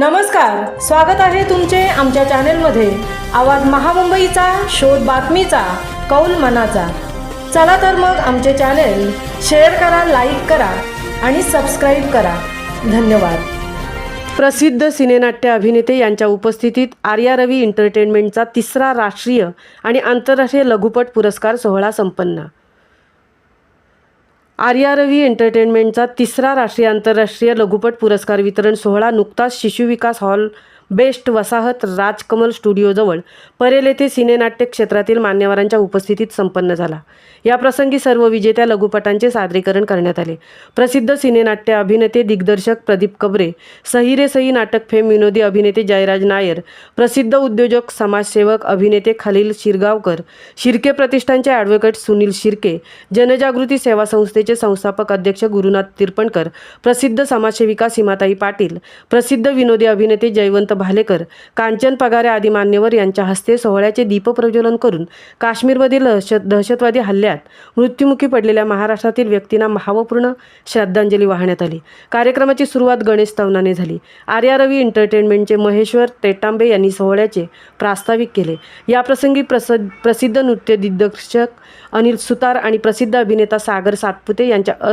नमस्कार स्वागत आहे तुमचे आमच्या चॅनेलमध्ये. आवाज महामुंबईचा शोध बातमीचा कौल मनाचा. चला तर मग आमचे चॅनेल शेअर करा लाईक करा आणि सबस्क्राईब करा. धन्यवाद. प्रसिद्ध सिनेनाट्य अभिनेते यांच्या उपस्थितीत आर्या रवी एंटरटेनमेंटचा तिसरा राष्ट्रीय आणि आंतरराष्ट्रीय लघुपट पुरस्कार सोहळा संपन्न. आर्या रवी एंटरटेनमेंटचा तिसरा राष्ट्रीय आंतरराष्ट्रीय लघुपट पुरस्कार वितरण सोहळा नुकताच शिशु विकास हॉल बेस्ट वसाहत राजकमल स्टुडिओजवळ परेल येथे सिनेनाट्य क्षेत्रातील मान्यवरांच्या उपस्थितीत संपन्न झाला. या प्रसंगी सर्व विजेत्या लघुपटांचे सादरीकरण करण्यात आले. प्रसिद्ध सिनेनाट्य अभिनेते दिग्दर्शक प्रदीप कबरे सहिरे सही नाटक फेम विनोदी अभिनेते जयराज नायर प्रसिद्ध उद्योजक समाजसेवक अभिनेते खलील शिरगावकर शिर्के प्रतिष्ठानचे ॲडव्होकेट सुनील शिर्के जनजागृती सेवा संस्थेचे संस्थापक अध्यक्ष गुरुनाथ तिरपणकर प्रसिद्ध समाजसेविका सीमाताई पाटील प्रसिद्ध विनोदी अभिनेते जयवंत भालेकर कांचन पगारे आदी मान्यवर यांच्या हस्ते सोहळ्याचे दीपप्रज्वलन करून काश्मीरमधील दहशत दहशतवादी हल्ल्यात मृत्युमुखी पडलेल्या महाराष्ट्रातील व्यक्तींना भावपूर्ण श्रद्धांजली वाहण्यात आली. कार्यक्रमाची सुरुवात गणेश तवनाने झाली. आर्या रवी एंटरटेनमेंटचे महेश्वर टेटांबे यांनी सोहळ्याचे प्रास्ताविक केले. याप्रसंगी प्रस प्रसिद्ध नृत्य दिग्दर्शक अनिल सुतार आणि प्रसिद्ध अभिनेता सागर सातपुते यांच्या अ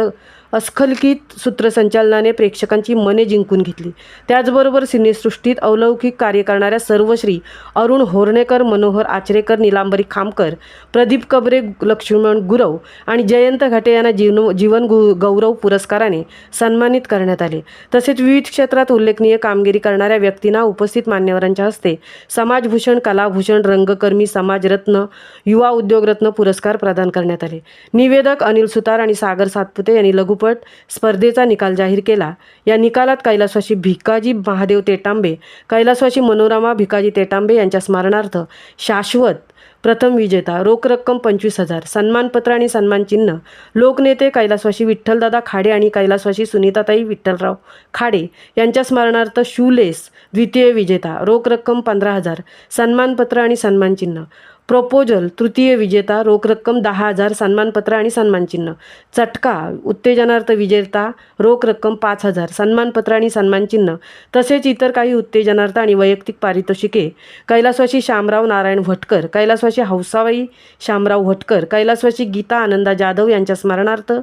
अस्खलित सूत्रसंचालनाने प्रेक्षकांची मने जिंकून घेतली. त्याचबरोबर सिनेसृष्टीत अलौकिक कार्य करणाऱ्या सर्वश्री अरुण होर्णेकर मनोहर आचरेकर निलांबरी खामकर प्रदीप कबरे लक्ष्मण गुरव आणि जयंत घाटे यांना जीवन जीवन गु गौरव पुरस्काराने सन्मानित करण्यात आले. तसेच विविध क्षेत्रात उल्लेखनीय कामगिरी करणाऱ्या व्यक्तींना उपस्थित मान्यवरांच्या हस्ते समाजभूषण कलाभूषण रंगकर्मी समाजरत्न युवा उद्योगरत्न पुरस्कार प्रदान करण्यात आले. निवेदक अनिल सुतार आणि सागर सातपुते यांनी लघुपट स्पर्धेचा निकाल जाहीर केला. या निकालात कैलासवाशी भिकाजी महादेव तेटांबे कैलासवासी मनोरमा भिकाजी तेटांबे यांच्या स्मरणार्थ शाश्वत प्रथम विजेता रोख रक्कम पंचवीस हजार सन्मानपत्र आणि सन्मानचिन्ह लोकनेते कैलासवासी विठ्ठलदादा खाडे आणि कैलासवासी सुनीताताई विठ्ठलराव खाडे यांच्या स्मरणार्थ शूलेस द्वितीय विजेता रोख रक्कम पंधरा हजार सन्मानपत्र आणि सन्मानचिन्ह प्रपोजल तृतीय विजेता रोख रक्कम दहा हजार सन्मानपत्र आणि सन्मानचिन्ह. चटका उत्तेजनार्थ विजेता रोख रक्कम पाच हजार सन्मानपत्र आणि सन्मानचिन्ह. तसेच इतर काही उत्तेजनार्थ आणि वैयक्तिक पारितोषिके. कैलासवाशी शामराव नारायण भटकर कैलासवाशी हौसाबाई शामराव भटकर कैलासवाशी गीता आनंदा जाधव यांच्या स्मरणार्थ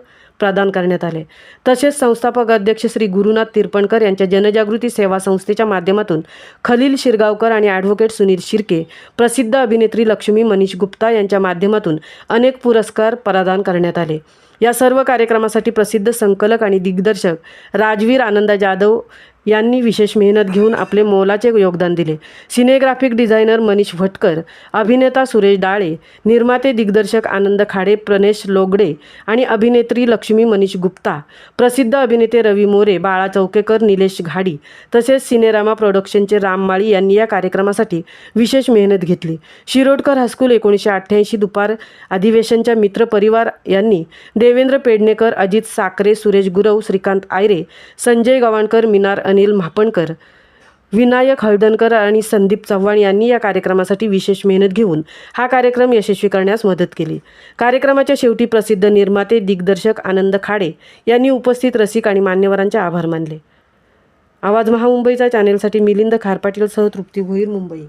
प्रदान करण्यात आले. तसेच संस्थापक अध्यक्ष श्री गुरुनाथ तिरपणकर यांच्या जनजागृती सेवा संस्थेच्या माध्यमातून खलील शिरगावकर आणि ॲडव्होकेट सुनील शिर्के प्रसिद्ध अभिनेत्री लक्ष्मी मनीष गुप्ता यांच्या माध्यमातून अनेक पुरस्कार प्रदान करण्यात आले. या सर्व कार्यक्रमासाठी प्रसिद्ध संकलक आणि दिग्दर्शक राजवीर आनंदा जाधव यांनी विशेष मेहनत घेऊन आपले मोलाचे योगदान दिले. सिनेग्राफिक डिझायनर मनीष भटकर अभिनेता सुरेश डाळे निर्माते दिग्दर्शक आनंद खाडे प्रणेश लोगडे आणि अभिनेत्री लक्ष्मी मनीष गुप्ता प्रसिद्ध अभिनेते रवी मोरे बाळा चौकेकर निलेश घाडी तसेच सिनेरामा प्रोडक्शनचे राम माळी यांनी या कार्यक्रमासाठी विशेष मेहनत घेतली. शिरोडकर हायस्कूल एकोणीसशे अठ्ठ्याऐंशी दुपार अधिवेशनच्या मित्र परिवार यांनी देवेंद्र पेडणेकर अजित साकरे सुरेश गुरव श्रीकांत आयरे संजय गवाणकर मिनार अनिल म्हापणकर विनायक हळदणकर आणि संदीप चव्हाण यांनी या कार्यक्रमासाठी विशेष मेहनत घेऊन हा कार्यक्रम यशस्वी करण्यास मदत केली. कार्यक्रमाच्या शेवटी प्रसिद्ध निर्माते दिग्दर्शक आनंद खाडे यांनी उपस्थित रसिक आणि मान्यवरांचे आभार मानले. आवाज महामुंबईचा चॅनेलसाठी मिलिंद खारपाटीलसह तृप्ती भोईर मुंबई.